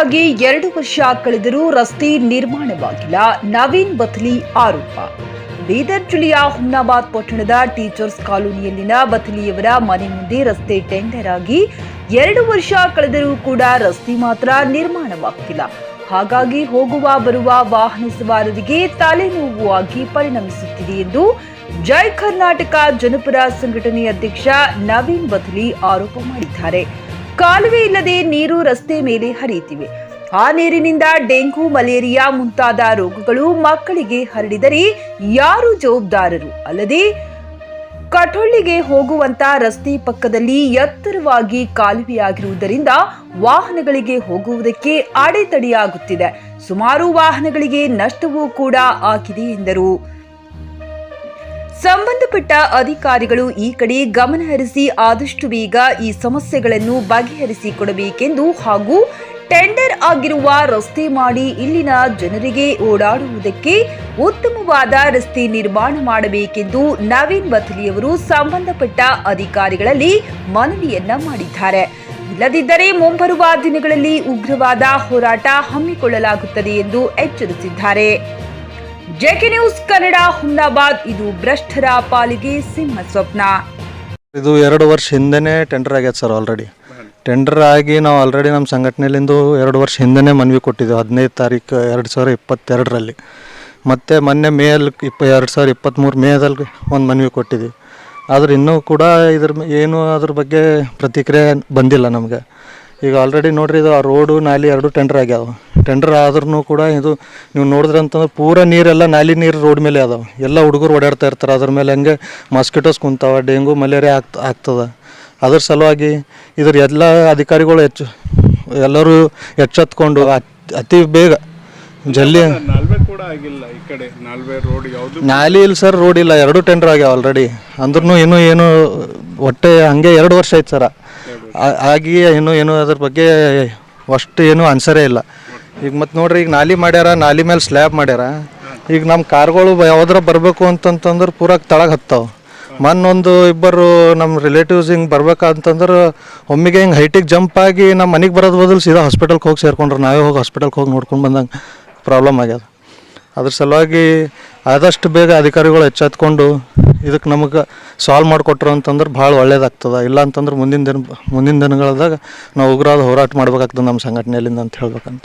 ಆಗಿ ಎರಡು ವರ್ಷ ಕಳೆದರೂ ರಸ್ತೆ ನಿರ್ಮಾಣವಾಗಿಲ್ಲ. ನವೀನ್ ಬತ್ಲಿ ಆರೋಪ. ಬೀದರ್ ಜಿಲ್ಲೆಯ ಹುಮ್ನಾಬಾದ್ ಪಟ್ಟಣದ ಟೀಚರ್ಸ್ ಕಾಲೋನಿಯಲ್ಲಿನ ಬತ್ಲಿಯವರ ಮನೆ ಮುಂದೆ ರಸ್ತೆ ಟೆಂಡರ್ ಆಗಿ ಎರಡು ವರ್ಷ ಕಳೆದರೂ ಕೂಡ ರಸ್ತೆ ಮಾತ್ರ ನಿರ್ಮಾಣವಾಗ್ತಿಲ್ಲ. ಹಾಗಾಗಿ ಹೋಗುವ ಬರುವ ವಾಹನ ಸವಾರರಿಗೆ ತಲೆನೋವು ಆಗಿ ಪರಿಣಮಿಸುತ್ತಿದೆ ಎಂದು ಜೈ ಕರ್ನಾಟಕ ಜನಪರ ಸಂಘಟನೆ ಅಧ್ಯಕ್ಷ ನವೀನ್ ಬಥ್ಲಿ ಆರೋಪ ಮಾಡಿದ್ದಾರೆ. ಕಾಲುವೆ ಇಲ್ಲದೆ ನೀರು ರಸ್ತೆ ಮೇಲೆ ಹರಿಯುತ್ತಿವೆ. ಆ ನೀರಿನಿಂದ ಡೆಂಗು, ಮಲೇರಿಯಾ ಮುಂತಾದ ರೋಗಗಳು ಮಕ್ಕಳಿಗೆ ಹರಡಿದರೆ ಯಾರು ಜವಾಬ್ದಾರರು? ಅಲ್ಲದೆ, ಕಠೊಳ್ಳಿಗೆ ಹೋಗುವಂತ ರಸ್ತೆ ಪಕ್ಕದಲ್ಲಿ ಎತ್ತರವಾಗಿ ಕಾಲುವೆಯಾಗಿರುವುದರಿಂದ ವಾಹನಗಳಿಗೆ ಹೋಗುವುದಕ್ಕೆ ಅಡೆತಡೆಯಾಗುತ್ತಿದೆ. ಸುಮಾರು ವಾಹನಗಳಿಗೆ ನಷ್ಟವೂ ಕೂಡ ಆಗಿದೆ ಎಂದರು. ಸಂಬಂಧಪಟ್ಟ ಅಧಿಕಾರಿಗಳು ಈ ಕಡೆ ಗಮನಹರಿಸಿ ಆದಷ್ಟು ಬೇಗ ಈ ಸಮಸ್ಯೆಗಳನ್ನು ಬಗೆಹರಿಸಿಕೊಡಬೇಕೆಂದು ಹಾಗೂ ಟೆಂಡರ್ ಆಗಿರುವ ರಸ್ತೆ ಮಾಡಿ ಇಲ್ಲಿನ ಜನರಿಗೆ ಓಡಾಡುವುದಕ್ಕೆ ಉತ್ತಮವಾದ ರಸ್ತೆ ನಿರ್ಮಾಣ ಮಾಡಬೇಕೆಂದು ನವೀನ್ ಬಥಲಿಯವರು ಸಂಬಂಧಪಟ್ಟ ಅಧಿಕಾರಿಗಳಲ್ಲಿ ಮನವಿಯನ್ನ ಮಾಡಿದ್ದಾರೆ. ಇಲ್ಲದಿದ್ದರೆ ಮುಂಬರುವ ದಿನಗಳಲ್ಲಿ ಉಗ್ರವಾದ ಹೋರಾಟ ಹಮ್ಮಿಕೊಳ್ಳಲಾಗುತ್ತದೆ ಎಂದು ಎಚ್ಚರಿಸಿದ್ದಾರೆ. ಜೆಕೆ ನ್ಯೂಸ್ ಕನ್ನಡ ಹುಮ್ನಾಬಾದ್, ಇದು ಭ್ರಷ್ಟರ ಪಾಲಿಗೆ ಸಿಂಹ ಸ್ವಪ್ನ. ಇದು ಎರಡು ವರ್ಷ ಹಿಂದೆನೇ ಟೆಂಡರ್ ಆಗ್ಯದ ಸರ್ ಆಲ್ರೆಡಿ ಟೆಂಡರ್ ಆಗಿ ನಾವು ಆಲ್ರೆಡಿ ನಮ್ಮ ಸಂಘಟನೆಯಲ್ಲಿಂದು ಎರಡು ವರ್ಷ ಹಿಂದೆನೇ ಮನವಿ ಕೊಟ್ಟಿದ್ದೆವು, ಹದಿನೈದು ತಾರೀಕು ಎರಡು ಸಾವಿರ ಇಪ್ಪತ್ತೆರಡರಲ್ಲಿ. ಮತ್ತು ಮೊನ್ನೆ ಮೇಲ್ ಇಪ್ಪ, ಎರಡು ಸಾವಿರ ಇಪ್ಪತ್ತ್ಮೂರು ಮೇದಲ್ಲಿ ಒಂದು ಮನವಿ ಕೊಟ್ಟಿದ್ವಿ. ಆದ್ರೆ ಇನ್ನೂ ಕೂಡ ಇದ್ರ ಏನು ಅದ್ರ ಬಗ್ಗೆ ಪ್ರತಿಕ್ರಿಯೆ ಬಂದಿಲ್ಲ ನಮಗೆ. ಈಗ ಆಲ್ರೆಡಿ ನೋಡ್ರಿ, ಇದು ಆ ರೋಡು ನಾಲಿ ಎರಡು ಟೆಂಡರ್ ಆಗ್ಯಾವ. ಟೆಂಡರ್ ಆದ್ರೂ ಕೂಡ ಇದು ನೀವು ನೋಡಿದ್ರೆ ಅಂತಂದ್ರೆ ಪೂರ ನೀರೆಲ್ಲ ನಾಲಿ ನೀರು ರೋಡ್ ಮೇಲೆ ಅದಾವೆ. ಎಲ್ಲ ಹುಡುಗರು ಓಡಾಡ್ತಾ ಇರ್ತಾರೆ. ಅದ್ರ ಮೇಲೆ ಹಂಗೆ ಮಾಸ್ಕಿಟೋಸ್ ಕುಂತಾವ ಡೆಂಗು ಮಲೇರಿಯಾ ಆಗ್ತ ಆಗ್ತದೆ. ಅದ್ರ ಸಲುವಾಗಿ ಇದ್ರ ಎಲ್ಲ ಅಧಿಕಾರಿಗಳು ಹೆಚ್ಚು ಎಲ್ಲರೂ ಎಚ್ಚೆತ್ಕೊಂಡು ಅತ್- ಅತಿ ಬೇಗ ಜಲ್ಲಿ ನಾಲ್ವೆ ಕೂಡ ಆಗಿಲ್ಲ ಈ ಕಡೆ. ನಾಲ್ವೆ ರೋಡ್ ಯಾವುದು? ನಾಲಿ ಇಲ್ಲ ಸರ್ ರೋಡ್ ಇಲ್ಲ. ಎರಡು ಟೆಂಡರ್ ಆಗ್ಯಾವ ಆಲ್ರೆಡಿ ಅಂದ್ರೂ ಇನ್ನೂ ಏನು ಒಟ್ಟೆ ಹಂಗೆ ಎರಡು ವರ್ಷ ಆಯ್ತು ಸರ ಆಗಿ ಇನ್ನೂ ಏನು ಅದ್ರ ಬಗ್ಗೆ ಅಷ್ಟು ಏನು ಆನ್ಸರೇ ಇಲ್ಲ. ಈಗ ಮತ್ತೆ ನೋಡ್ರಿ, ಈಗ ನಾಲಿ ಮಾಡ್ಯಾರ, ನಾಲಿ ಮೇಲೆ ಸ್ಲ್ಯಾಬ್ ಮಾಡ್ಯಾರ. ಈಗ ನಮ್ಮ ಕಾರ್ಗಳು ಯಾವ್ದಾರ ಬರಬೇಕು ಅಂತಂತಂದ್ರೆ ಪೂರ ತಳಗೆ ಹತ್ತಾವ. ಮೊನ್ನೊಂದು ಇಬ್ಬರು ನಮ್ಮ ರಿಲೇಟಿವ್ಸ್ ಹಿಂಗೆ ಬರ್ಬೇಕಂತಂದ್ರೆ ಒಮ್ಮಿಗೆ ಹಿಂಗೆ ಹೈಟಿಗೆ ಜಂಪ್ ಆಗಿ ನಮ್ಮ ಮನೆಗೆ ಬರೋದು ಬದಲು ಸೀದಾ ಹಾಸ್ಪಿಟಲ್ಗೆ ಹೋಗಿ ಸೇರ್ಕೊಂಡ್ರು. ನಾವೇ ಹೋಗಿ ಹಾಸ್ಪಿಟಲ್ಗೆ ಹೋಗಿ ನೋಡ್ಕೊಂಡು ಬಂದಂಗೆ ಪ್ರಾಬ್ಲಮ್ ಆಗ್ಯದ. ಅದ್ರ ಸಲುವಾಗಿ ಆದಷ್ಟು ಬೇಗ ಅಧಿಕಾರಿಗಳು ಎಚ್ಚೆತ್ಕೊಂಡು ಇದಕ್ಕೆ ನಮಗೆ ಸಾಲ್ವ್ ಮಾಡಿಕೊಟ್ರು ಅಂತಂದ್ರೆ ಭಾಳ ಒಳ್ಳೇದಾಗ್ತದೆ. ಇಲ್ಲ ಅಂತಂದ್ರೆ ಮುಂದಿನ ದಿನ ಮುಂದಿನ ದಿನಗಳದಾಗ ನಾವು ಉಗ್ರಾದ ಹೋರಾಟ ಮಾಡ್ಬೇಕಾಗ್ತದೆ ನಮ್ಮ ಸಂಘಟನೆಯಲ್ಲಿಂದ ಅಂತ ಹೇಳ್ಬೇಕಂತ.